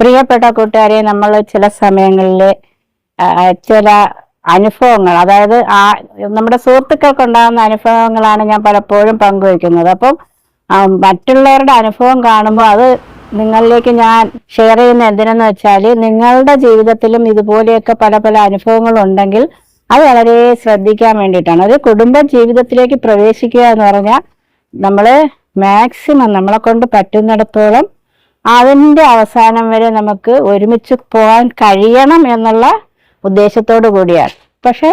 പ്രിയപ്പെട്ട കൂട്ടുകാരെ നമ്മൾ ചില സമയങ്ങളിൽ ചില അനുഭവങ്ങൾ അതായത് ആ നമ്മുടെ സുഹൃത്തുക്കൾക്ക് ഉണ്ടാകുന്ന അനുഭവങ്ങളാണ് ഞാൻ പലപ്പോഴും പങ്കുവയ്ക്കുന്നത്. അപ്പം മറ്റുള്ളവരുടെ അനുഭവം കാണുമ്പോൾ അത് നിങ്ങളിലേക്ക് ഞാൻ ഷെയർ ചെയ്യുന്ന എന്തിനെന്ന് വെച്ചാൽ നിങ്ങളുടെ ജീവിതത്തിലും ഇതുപോലെയൊക്കെ പല പല അനുഭവങ്ങൾ ഉണ്ടെങ്കിൽ അത് വളരെ ശ്രദ്ധിക്കാൻ വേണ്ടിയിട്ടാണ്. ഒരു കുടുംബ ജീവിതത്തിലേക്ക് പ്രവേശിക്കുക എന്ന് പറഞ്ഞാൽ നമ്മൾ മാക്സിമം നമ്മളെ കൊണ്ട് പറ്റുന്നിടത്തോളം അതിന്റെ അവസാനം വരെ നമുക്ക് ഒരുമിച്ച് പോകാൻ കഴിയണം എന്നുള്ള ഉദ്ദേശത്തോടു കൂടിയാണ്. പക്ഷേ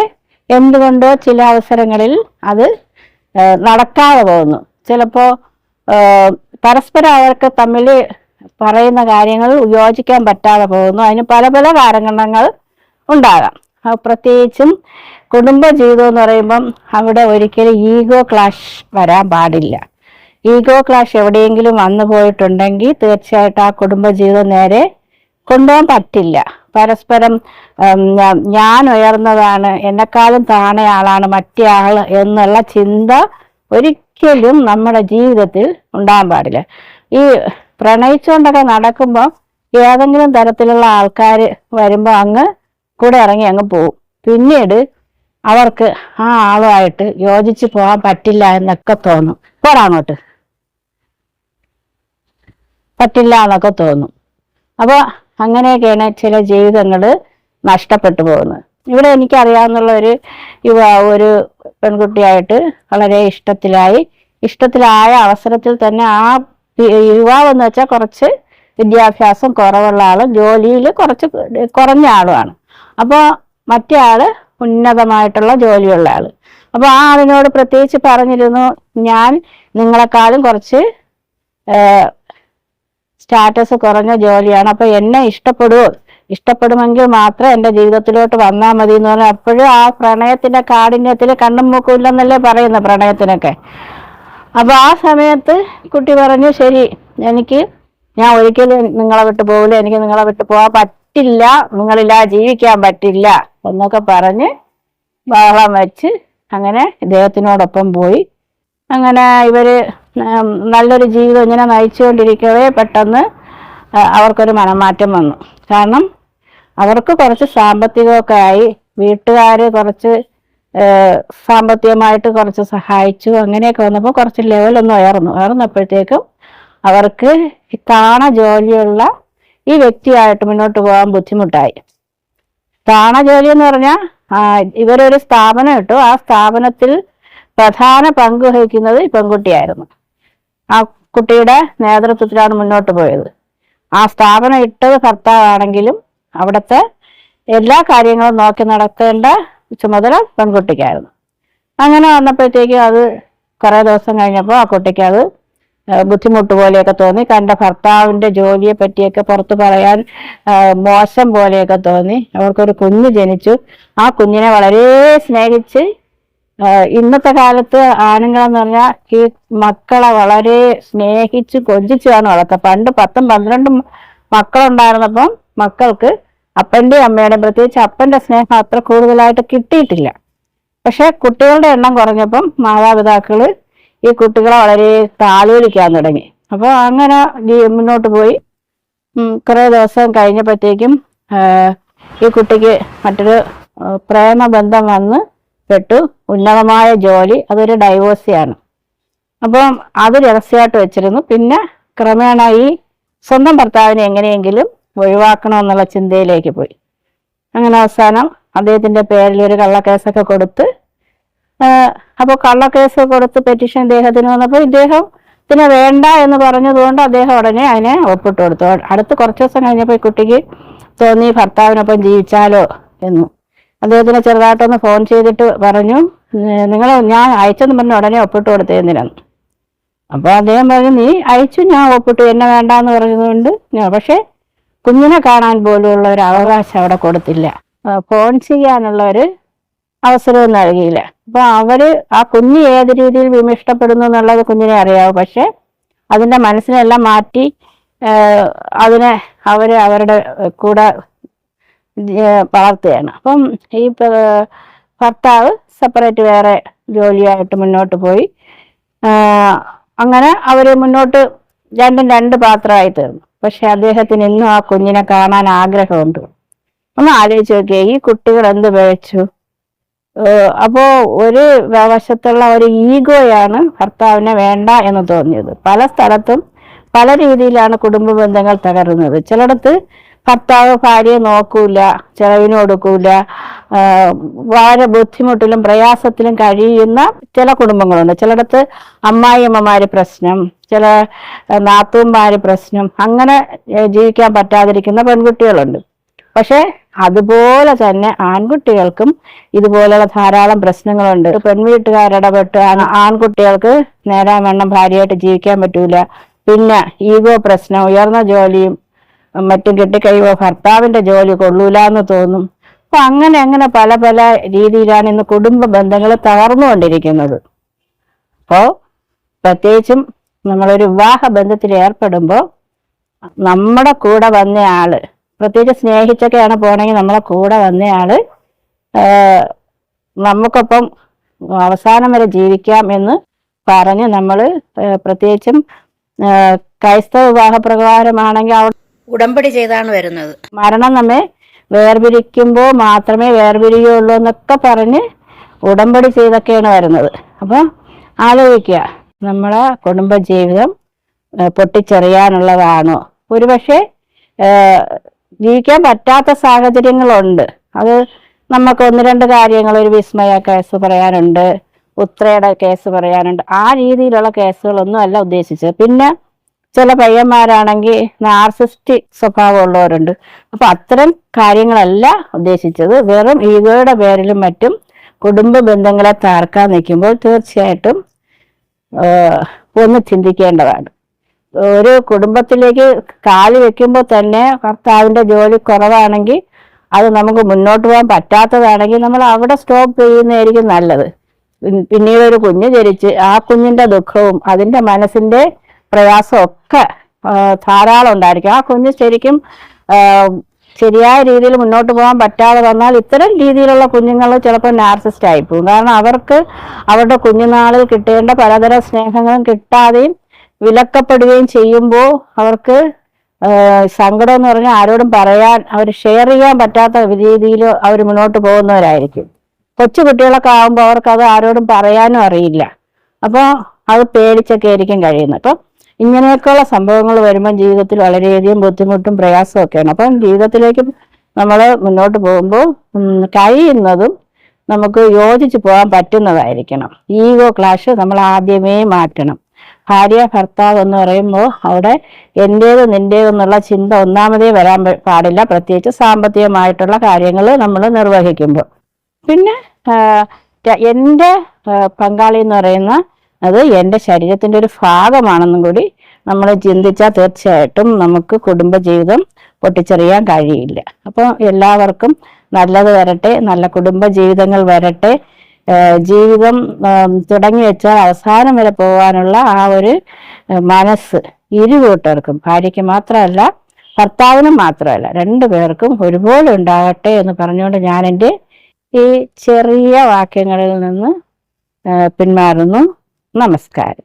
എന്തുകൊണ്ടോ ചില അവസരങ്ങളിൽ അത് നടക്കാതെ പോകുന്നു. ചിലപ്പോൾ പരസ്പരം അവർക്ക് തമ്മിൽ പറയുന്ന കാര്യങ്ങൾ യോജിക്കാൻ പറ്റാതെ പോകുന്നു. അതിന് പല പല കാരണങ്ങൾ ഉണ്ടാകാം. പ്രത്യേകിച്ചും കുടുംബ ജീവിതം എന്ന് പറയുമ്പം അവിടെ ഒരിക്കലും ഈഗോ ക്ലാഷ് വരാൻ പാടില്ല. ഈഗോ ക്ലാഷ് എവിടെയെങ്കിലും വന്നു പോയിട്ടുണ്ടെങ്കിൽ തീർച്ചയായിട്ടും ആ കുടുംബജീവിതം നേരെ കൊണ്ടുപോകാൻ പറ്റില്ല. പരസ്പരം ഞാൻ ഉയർന്നതാണ് എന്നെക്കാളും താണ ആളാണ് മറ്റേ ആൾ എന്നുള്ള ചിന്ത ഒരിക്കലും നമ്മുടെ ജീവിതത്തിൽ ഉണ്ടാകാൻ പാടില്ല. ഈ പ്രണയിച്ചുകൊണ്ടൊക്കെ നടക്കുമ്പോൾ ഏതെങ്കിലും തരത്തിലുള്ള ആൾക്കാർ വരുമ്പോൾ അങ്ങ് കൂടെ ഇറങ്ങി അങ്ങ് പോവും പിന്നീട് അവർക്ക് ആ ആളുമായിട്ട് യോജിച്ച് പോകാൻ പറ്റില്ല എന്നൊക്കെ തോന്നും. പോരാങ്ങോട്ട് പറ്റില്ല എന്നൊക്കെ തോന്നും. അപ്പോൾ അങ്ങനെയൊക്കെയാണ് ചില ജീവിതങ്ങൾ നഷ്ടപ്പെട്ടു പോകുന്നത്. ഇവിടെ എനിക്കറിയാവുന്നുള്ള ഒരു യുവാവ് ഒരു പെൺകുട്ടിയായിട്ട് വളരെ ഇഷ്ടത്തിലായി. ഇഷ്ടത്തിലായ അവസരത്തിൽ തന്നെ ആ യുവാവ് എന്ന് വെച്ചാൽ കുറച്ച് വിദ്യാഭ്യാസം കുറവുള്ള ആളും ജോലിയിൽ കുറച്ച് കുറഞ്ഞ ആളുമാണ്. അപ്പോൾ മറ്റേ ആൾ ഉന്നതമായിട്ടുള്ള ജോലിയുള്ള ആൾ. അപ്പോൾ ആ ആളിനോട് പ്രത്യേകിച്ച് പറഞ്ഞിരുന്നു ഞാൻ നിങ്ങളെക്കാളും കുറച്ച് സ്റ്റാറ്റസ് കുറഞ്ഞ ജോലിയാണ്. അപ്പൊ എന്നെ ഇഷ്ടപ്പെടുവോ? ഇഷ്ടപ്പെടുമെങ്കിൽ മാത്രം എന്റെ ജീവിതത്തിലോട്ട് വന്നാൽ മതി എന്ന് പറഞ്ഞാൽ അപ്പോഴും ആ പ്രണയത്തിന്റെ കാഠിന്യത്തിൽ കണ്ണും മൂക്കില്ലെന്നല്ലേ പറയുന്ന പ്രണയത്തിനൊക്കെ. അപ്പൊ ആ സമയത്ത് കുട്ടി പറഞ്ഞു ശരി എനിക്ക് ഞാൻ ഒരിക്കലും നിങ്ങളെ വിട്ടു പോകില്ല എനിക്ക് നിങ്ങളെ വിട്ടു പോകാൻ പറ്റില്ല നിങ്ങളില്ല ജീവിക്കാൻ പറ്റില്ല എന്നൊക്കെ പറഞ്ഞ് ബഹളം വെച്ച് അങ്ങനെ ഇദ്ദേഹത്തിനോടൊപ്പം പോയി. അങ്ങനെ ഇവർ നല്ലൊരു ജീവിതം ഇങ്ങനെ നയിച്ചുകൊണ്ടിരിക്കവേ പെട്ടെന്ന് അവർക്കൊരു മനംമാറ്റം വന്നു. കാരണം അവർക്ക് കുറച്ച് സാമ്പത്തികമൊക്കെ ആയി വീട്ടുകാർ കുറച്ച് സാമ്പത്തികമായിട്ട് കുറച്ച് സഹായിച്ചു അങ്ങനെയൊക്കെ വന്നപ്പോൾ കുറച്ച് ലെവലൊന്ന് ഉയർന്നു. ഉയർന്നപ്പോഴത്തേക്കും അവർക്ക് കാണ ജോലിയുള്ള ഈ വ്യക്തിയായിട്ട് മുന്നോട്ട് പോകാൻ ബുദ്ധിമുട്ടായി. കാണ ജോലി എന്ന് പറഞ്ഞാൽ ഇവരൊരു സ്ഥാപനം ഇട്ടു. ആ സ്ഥാപനത്തിൽ പ്രധാന പങ്ക് വഹിക്കുന്നത് ഈ പെൺകുട്ടിയായിരുന്നു. ആ കുട്ടിയുടെ നേതൃത്വത്തിലാണ് മുന്നോട്ട് പോയത്. ആ സ്ഥാപനം ഇട്ടത് ഭർത്താവാണെങ്കിലും അവിടുത്തെ എല്ലാ കാര്യങ്ങളും നോക്കി നടത്തേണ്ട ചുമതല പെൺകുട്ടിക്കായിരുന്നു. അങ്ങനെ വന്നപ്പോഴത്തേക്കും അത് കുറേ ദിവസം കഴിഞ്ഞപ്പോൾ ആ കുട്ടിക്ക് അത് ബുദ്ധിമുട്ട് പോലെയൊക്കെ തോന്നി. തന്റെ ഭർത്താവിന്റെ ജോലിയെ പറ്റിയൊക്കെ പുറത്തു പറയാൻ മോശം പോലെയൊക്കെ തോന്നി. അവർക്കൊരു കുഞ്ഞ് ജനിച്ചു. ആ കുഞ്ഞിനെ വളരെ സ്നേഹിച്ച് ഇന്നത്തെ കാലത്ത് ആണുങ്ങളെന്ന് പറഞ്ഞാൽ ഈ മക്കളെ വളരെ സ്നേഹിച്ച് കൊഞ്ചിച്ചാണ് വളർത്തുക പണ്ട് പത്തും പന്ത്രണ്ടും മക്കളുണ്ടായിരുന്നപ്പം മക്കൾക്ക് അപ്പന്റെയും അമ്മയുടെയും പ്രത്യേകിച്ച് അപ്പന്റെ സ്നേഹം അത്ര കൂടുതലായിട്ട് കിട്ടിയിട്ടില്ല. പക്ഷെ കുട്ടികളുടെ എണ്ണം കുറഞ്ഞപ്പം മാതാപിതാക്കൾ ഈ കുട്ടികളെ വളരെ താലോലിക്കാൻ തുടങ്ങി. അപ്പോൾ അങ്ങനെ മുന്നോട്ട് പോയി. കുറെ ദിവസം കഴിഞ്ഞപ്പോഴത്തേക്കും ഈ കുട്ടിക്ക് മറ്റൊരു പ്രേമബന്ധം വന്ന് പെട്ടു. ഉന്നതമായ ജോലി അതൊരു ഡൈവോഴ്സിയാണ് അപ്പം അത് രഹസ്യമായിട്ട് വെച്ചിരുന്നു. പിന്നെ ക്രമേണ ഈ സ്വന്തം ഭർത്താവിനെ എങ്ങനെയെങ്കിലും ഒഴിവാക്കണമെന്നുള്ള ചിന്തയിലേക്ക് പോയി. അങ്ങനെ അവസാനം അദ്ദേഹത്തിന്റെ പേരിൽ ഒരു കള്ളക്കേസൊക്കെ കൊടുത്ത് അപ്പോൾ കള്ളക്കേസ് കൊടുത്ത് പെറ്റീഷൻ ഇദ്ദേഹത്തിന് വന്നപ്പോൾ ഇദ്ദേഹത്തിന് വേണ്ട എന്ന് പറഞ്ഞതുകൊണ്ട് അദ്ദേഹം ഉടനെ അതിനെ ഒപ്പിട്ട് കൊടുത്തു അടുത്ത് കുറച്ച് ദിവസം കഴിഞ്ഞപ്പോൾ ഈ കുട്ടിക്ക് തോന്നി ഭർത്താവിനൊപ്പം ജീവിച്ചാലോ എന്ന്. അദ്ദേഹത്തിന് ചെറുതായിട്ടൊന്ന് ഫോൺ ചെയ്തിട്ട് പറഞ്ഞു നിങ്ങൾ ഞാൻ അയച്ചെന്ന് പറഞ്ഞ ഉടനെ ഒപ്പിട്ട് കൊടുത്തേന്നിരുന്നു അപ്പോൾ അദ്ദേഹം പറഞ്ഞു നീ അയച്ചു ഞാൻ ഒപ്പിട്ടു എന്നെ വേണ്ടാന്ന് പറഞ്ഞതുകൊണ്ട് ഞാൻ പക്ഷേ കുഞ്ഞിനെ കാണാൻ പോലുള്ള ഒരു അവകാശം അവിടെ കൊടുത്തില്ല. ഫോൺ ചെയ്യാനുള്ള ഒരു അവസരവും നൽകിയില്ല. അപ്പൊ അവർ ആ കുഞ്ഞ് ഏത് രീതിയിൽ വിമിഷ്ടപ്പെടുന്നു എന്നുള്ളത് കുഞ്ഞിനെ അറിയാവൂ പക്ഷേ അതിന്റെ മനസ്സിനെല്ലാം മാറ്റി അതിനെ അവർ അവരുടെ കൂടെ വളർത്തുകയാണ് അപ്പം ഈ ഭർത്താവ് സെപ്പറേറ്റ് വേറെ ജോലിയായിട്ട് മുന്നോട്ട് പോയി. അങ്ങനെ അവർ മുന്നോട്ട് രണ്ടും രണ്ട് പാത്രമായി തീർന്നു. പക്ഷെ അദ്ദേഹത്തിന് ഇന്നും ആ കുഞ്ഞിനെ കാണാൻ ആഗ്രഹമുണ്ട്. ഒന്ന് ആലോചിച്ച് നോക്കിയേ ഈ കുട്ടികൾ എന്ത് പിഴച്ചു അപ്പോ ഒരു വശത്തുള്ള ഒരു ഈഗോയാണ് ഭർത്താവിനെ വേണ്ട എന്ന് തോന്നിയത്. പല സ്ഥലത്തും പല രീതിയിലാണ് കുടുംബ ബന്ധങ്ങൾ തകരുന്നത് ചിലയിടത്ത് ഭർത്താവ് ഭാര്യയെ നോക്കൂല ചെലവിന് കൊടുക്കൂല വളരെ ബുദ്ധിമുട്ടിലും പ്രയാസത്തിലും കഴിയുന്ന ചില കുടുംബങ്ങളുണ്ട്. ചിലയിടത്ത് അമ്മായിയമ്മമാര് പ്രശ്നം ചില നാത്തൂന്മാര് പ്രശ്നം അങ്ങനെ ജീവിക്കാൻ പറ്റാതിരിക്കുന്ന പെൺകുട്ടികളുണ്ട്. പക്ഷെ അതുപോലെ തന്നെ ആൺകുട്ടികൾക്കും ഇതുപോലെയുള്ള ധാരാളം പ്രശ്നങ്ങളുണ്ട്. പെൺവീട്ടുകാരിടപെട്ട് ആൺകുട്ടികൾക്ക് നേരാൻ വണ്ണം ഭാര്യയായിട്ട് ജീവിക്കാൻ പറ്റൂല. പിന്നെ ഈഗോ പ്രശ്നം ഉയർന്ന ജോലിയും മറ്റും കിട്ടിക്കഴിയുമ്പോൾ ഭർത്താവിന്റെ ജോലി കൊള്ളൂല എന്ന് തോന്നും. അപ്പൊ അങ്ങനെ അങ്ങനെ പല പല രീതിയിലാണ് ഇന്ന് കുടുംബ ബന്ധങ്ങൾ തകർന്നുകൊണ്ടിരിക്കുന്നത്. അപ്പോ പ്രത്യേകിച്ചും നമ്മളൊരു വിവാഹ ബന്ധത്തിൽ ഏർപ്പെടുമ്പോൾ നമ്മുടെ കൂടെ വന്ന ആൾ പ്രത്യേകിച്ച് സ്നേഹിച്ചൊക്കെയാണ് പോണെങ്കിൽ നമ്മളെ കൂടെ വന്ന ആൾ നമുക്കൊപ്പം അവസാനം വരെ ജീവിക്കാം എന്ന് പറഞ്ഞ് നമ്മൾ പ്രത്യേകിച്ചും ക്രൈസ്തവ വിവാഹ പ്രകാരമാണെങ്കിൽ ഉടമ്പടി ചെയ്താണ് വരുന്നത്. മരണം നമ്മെ വേർപിരിക്കുമ്പോൾ മാത്രമേ വേർപിരിയുള്ളൂ എന്നൊക്കെ പറഞ്ഞ് ഉടമ്പടി ചെയ്തൊക്കെയാണ് വരുന്നത്. അപ്പോൾ ആലോചിക്കുക. നമ്മളെ കുടുംബജീവിതം ജീവിതം പൊട്ടിച്ചെറിയാനുള്ളതാണോ? ഒരുപക്ഷെ ജീവിക്കാൻ പറ്റാത്ത സാഹചര്യങ്ങളുണ്ട്. അത് നമുക്ക് ഒന്ന് രണ്ട് കാര്യങ്ങൾ ഒരു വിസ്മയ കേസ് പറയാനുണ്ട് ഉത്രയുടെ കേസ് പറയാനുണ്ട്. ആ രീതിയിലുള്ള കേസുകളൊന്നും അല്ല ഉദ്ദേശിച്ചത്. പിന്നെ ചില പയ്യന്മാരാണെങ്കിൽ നാർസിസ്റ്റിക് സ്വഭാവമുള്ളവരുണ്ട്. അപ്പൊ അത്തരം കാര്യങ്ങളല്ല ഉദ്ദേശിച്ചത്. വെറും ഈഗോയുടെ പേരിലും മറ്റും കുടുംബ ബന്ധങ്ങളെ താർക്കാൻ നിൽക്കുമ്പോൾ തീർച്ചയായിട്ടും ഒന്ന് ചിന്തിക്കേണ്ടതാണ്. ഒരു കുടുംബത്തിലേക്ക് കാൽ വെക്കുമ്പോൾ തന്നെ ഭർത്താവിന്റെ ജോലി കുറവാണെങ്കിൽ അത് നമുക്ക് മുന്നോട്ട് പോകാൻ പറ്റാത്തതാണെങ്കിൽ നമ്മൾ അവിടെ സ്റ്റോപ്പ് ചെയ്യുന്നതായിരിക്കും നല്ലത്. പിന്നീട് ഒരു കുഞ്ഞ് ജനിച്ച് ആ കുഞ്ഞിന്റെ ദുഃഖവും അതിന്റെ മനസ്സിന്റെ ആ, ധാരാളം ഉണ്ടായിരിക്കും ആ കുഞ്ഞ് ശരിക്കും ശരിയായ രീതിയിൽ മുന്നോട്ട് പോകാൻ പറ്റാതെ വന്നാൽ ഇത്തരം രീതിയിലുള്ള കുഞ്ഞുങ്ങൾ ചിലപ്പോൾ നാർസിസ്റ്റ് ആയിപ്പോകും. കാരണം അവർക്ക് അവരുടെ കുഞ്ഞുനാളിൽ കിട്ടേണ്ട പലതരം സ്നേഹങ്ങളും കിട്ടാതെയും വിലക്കപ്പെടുകയും ചെയ്യുമ്പോൾ അവർക്ക് സങ്കടം എന്ന് പറഞ്ഞാൽ ആരോടും പറയാൻ അവർ ഷെയർ ചെയ്യാൻ പറ്റാത്ത രീതിയിൽ അവർ മുന്നോട്ട് പോകുന്നവരായിരിക്കും. കൊച്ചു കുട്ടികളൊക്കെ ആകുമ്പോൾ അവർക്ക് അത് ആരോടും പറയാനും അറിയില്ല. അപ്പോൾ അത് പേടിച്ചൊക്കെ ആയിരിക്കും കഴിയുന്നത്. അപ്പം ഇങ്ങനെയൊക്കെയുള്ള സംഭവങ്ങൾ വരുമ്പോൾ ജീവിതത്തിൽ വളരെയധികം ബുദ്ധിമുട്ടും പ്രയാസവും ഒക്കെയാണ്. അപ്പം ജീവിതത്തിലേക്ക് നമ്മൾ മുന്നോട്ട് പോകുമ്പോൾ കഴിയുന്നതും നമുക്ക് യോജിച്ച് പോകാൻ പറ്റുന്നതായിരിക്കണം. ഈഗോ ക്ലാഷ് നമ്മൾ ആദ്യമേ മാറ്റണം. ഭാര്യ ഭർത്താവ് എന്ന് പറയുമ്പോൾ അവിടെ എന്റേത് നിന്റേത് എന്നുള്ള ചിന്ത ഒന്നാമതേ വരാൻ പാടില്ല. പ്രത്യേകിച്ച് സാമ്പത്തികമായിട്ടുള്ള കാര്യങ്ങൾ നമ്മൾ നിർവഹിക്കുമ്പോൾ. പിന്നെ എന്റെ പങ്കാളി എന്ന് പറയുന്ന അത് എന്റെ ശരീരത്തിന്റെ ഒരു ഭാഗമാണെന്നും കൂടി നമ്മൾ ചിന്തിച്ചാൽ തീർച്ചയായിട്ടും നമുക്ക് കുടുംബജീവിതം പൊട്ടിച്ചെറിയാൻ കഴിയില്ല. അപ്പോൾ എല്ലാവർക്കും നല്ലത് വരട്ടെ നല്ല കുടുംബജീവിതങ്ങൾ വരട്ടെ. ജീവിതം തുടങ്ങി വെച്ചാൽ അവസാനം വരെ പോകാനുള്ള ആ ഒരു മനസ്സ് ഇരു കൂട്ടർക്കും ഭാര്യയ്ക്ക് മാത്രമല്ല ഭർത്താവിനും മാത്രമല്ല രണ്ടു പേർക്കും ഒരുപോലെ ഉണ്ടാകട്ടെ എന്ന് പറഞ്ഞുകൊണ്ട് ഞാൻ എന്റെ ഈ ചെറിയ വാക്യങ്ങളിൽ നിന്ന് പിന്മാറുന്നു. നമസ്കാരം.